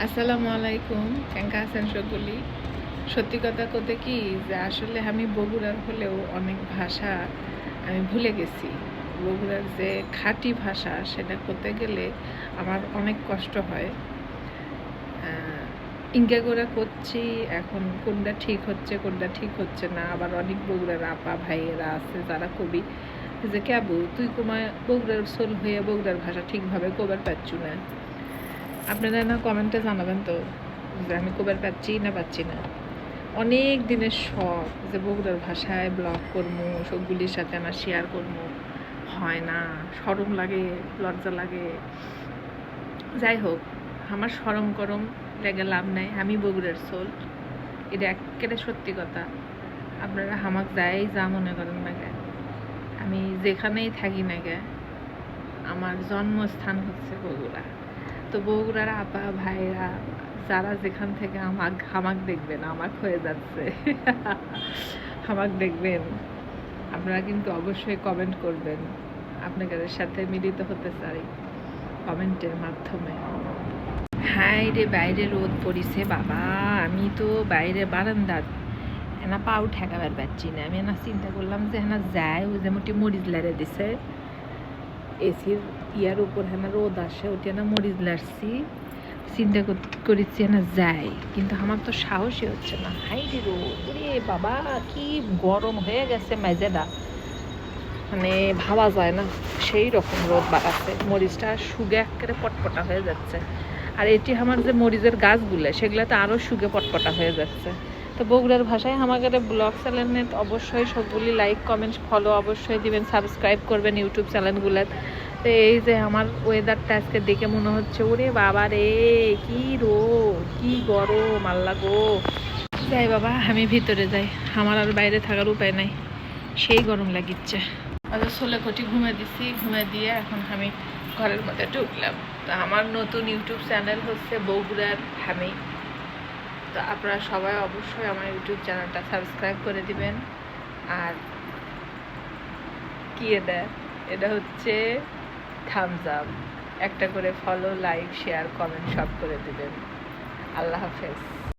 আসসালামু আলাইকুম। কেঙ্কা আছেন সকলি সত্যি কথা কতে কি যে আসলে আমি বগুড়ার হলেও অনেক ভাষা আমি ভুলে গেছি। বগুড়ার যে খাঁটি ভাষা সেটা করতে গেলে আমার অনেক কষ্ট হয়। আহ, ইঙ্গা করে করছি এখন কোনটা ঠিক হচ্ছে কোনটা ঠিক হচ্ছে না। আবার অনেক বগুড়ার আপা ভাইয়েরা আছে যারা কবি। যে ক্যাবু তুই কুমা বগুড়ার সোল হয়ে বগুড়ার ভাষা ঠিকভাবে কবার পাচ্ছু না। আপনারা না কমেন্টে জানাবেন তো যে আমি কবার পাচ্ছি না পাচ্ছি না। অনেক দিনের শখ যে বগুড়ার ভাষায় ব্লগ করব, সবগুলির সাথে আমার শেয়ার করব। হয় না, সরম লাগে, লজ্জা লাগে। যাই হোক, আমার সরম করম লেগে লাভ নাই, আমি বগুড়ার সোল এটা একেবারে সত্যি কথা। আপনারা হামাক যাই যা মনে করেন না গে আমি যেখানেই থাকি না গে আমার জন্মস্থান হচ্ছে বগুড়া। তো বগুড়ার আপা, ভাইরা, যারা যেখান থেকে আমাক হামাক দেখবেন, আমাক হয়ে যাচ্ছে। হামাক দেখবেন। আপনারা কিন্তু অবশ্যই কমেন্ট করবেন। আপনাদের সাথে মিলিত হতে চাই কমেন্টের মাধ্যমে। হ্যাঁ রে, বাইরে রোদ পড়িছে বাবা। আমি তো বাইরে বারান্দা এনা পাও ঠেকাবার পাচ্ছি না। আমি এনা চিন্তা করলাম যে হেনা যায় ওই যে মোটি মরিচ লারে দিছে। এসির ইয়ার উপর হেনা রোদ আসে ওটি না মরিচ লাড়ছি, চিন্তা কর- করেছি না যাই, কিন্তু আমার তো সাহসই হচ্ছে না। হাই রোদ বাবা, কি গরম হয়ে গেছে মেজেদা। মানে ভাবা যায় না, সেই রকম রোদ বাড়াচ্ছে, মরিচটা সুগে একেবারে পটপটা হয়ে যাচ্ছে। আর এটি আমার যে মরিচের গাছগুলো সেগুলো তো আরও সুগে পটপটা হয়ে যাচ্ছে। তো বগুড়ার ভাষায় আমাদের ব্লগ চ্যানেলে অবশ্যই সবগুলি লাইক কমেন্ট ফলো অবশ্যই দিবেন সাবস্ক্রাইব করবেন ইউটিউব চ্যানেলগুলো তো এই যে আমার ওয়েদারটা আজকে দেখে মনে হচ্ছে, ওরে বাবা রে, কি রোদ, কি গরম, আল্লাহ গো। যাই বাবা, আমি ভিতরে যাই। আমার আর বাইরে থাকার উপায় নাই, সেই গরম লাগিচ্ছে। আচ্ছা ছোলে কটি ঘুমে দিছি, ঘুমে দিয়ে এখন আমি ঘরের মধ্যে ঢুকলাম। তো আমার নতুন ইউটিউব চ্যানেল হচ্ছে বগুড়ার আমি তো আপনারা সবাই অবশ্যই আমার ইউটিউব চ্যানেলটা সাবস্ক্রাইব করে দিবেন। আর কি এটা? এটা হচ্ছে থামস আপ একটা করে ফলো লাইক শেয়ার কমেন্ট সব করে দিবেন। আল্লাহ হাফেজ।